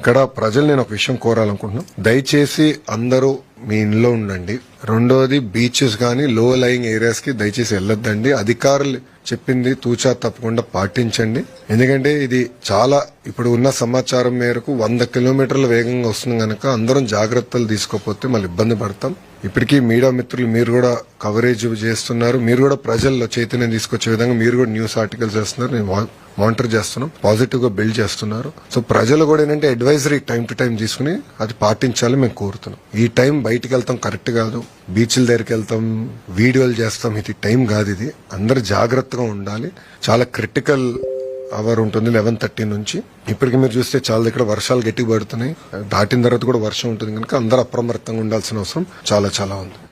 ఇక్కడ ప్రజలు నేను ఒక విషయం కోరాలనుకుంటున్నాను దయచేసి అందరూ మీ ఇంట్లో ఉండండి. రెండోది బీచెస్ కానీ లో లయింగ్ ఏరియాస్కి దయచేసి వెళ్ళొద్దండి. అధికారులు చెప్పింది తూచా తప్పకుండా పాటించండి. ఎందుకంటే ఇది చాలా ఇప్పుడు ఉన్న సమాచారం మేరకు వంద కిలోమీటర్ల వేగంగా వస్తుంది కనుక అందరం జాగ్రత్తలు తీసుకోకపోతే మళ్ళీ ఇబ్బంది పడతాం. ఇప్పటికీ మీడియా మిత్రులు మీరు కూడా కవరేజ్ చేస్తున్నారు. మీరు కూడా ప్రజల్లో చైతన్యం తీసుకొచ్చే విధంగా మీరు కూడా న్యూస్ ఆర్టికల్స్ చేస్తున్నారు నేను వా- మానిటర్ చేస్తున్నాం. పాజిటివ్గా బిల్డ్ చేస్తున్నారు. సో ప్రజలు కూడా ఏంటంటే అడ్వైజరీ టైం టు టైం తీసుకుని అది పాటించాలి మేము కోరుతున్నాం. ఈ టైం బయటికి వెళ్తాం కరెక్ట్ కాదు. బీచ్ల దగ్గరికి వెళ్తాం వీడియోలు చేస్తాం. ఇది టైం కాదు ఇది. అందరు జాగ్రత్తగా ఉండాలి. చాలా క్రిటికల్ అవర్ ఉంటుంది లెవెన్ థర్టీ నుంచి. ఇప్పటికి మీరు చూస్తే చాలా దగ్గర వర్షాలు గట్టి పడుతున్నాయి. దాటిన తర్వాత కూడా వర్షం ఉంటుంది కనుక అందరూ అప్రమత్తంగా ఉండాల్సిన అవసరం చాలా చాలా ఉంది.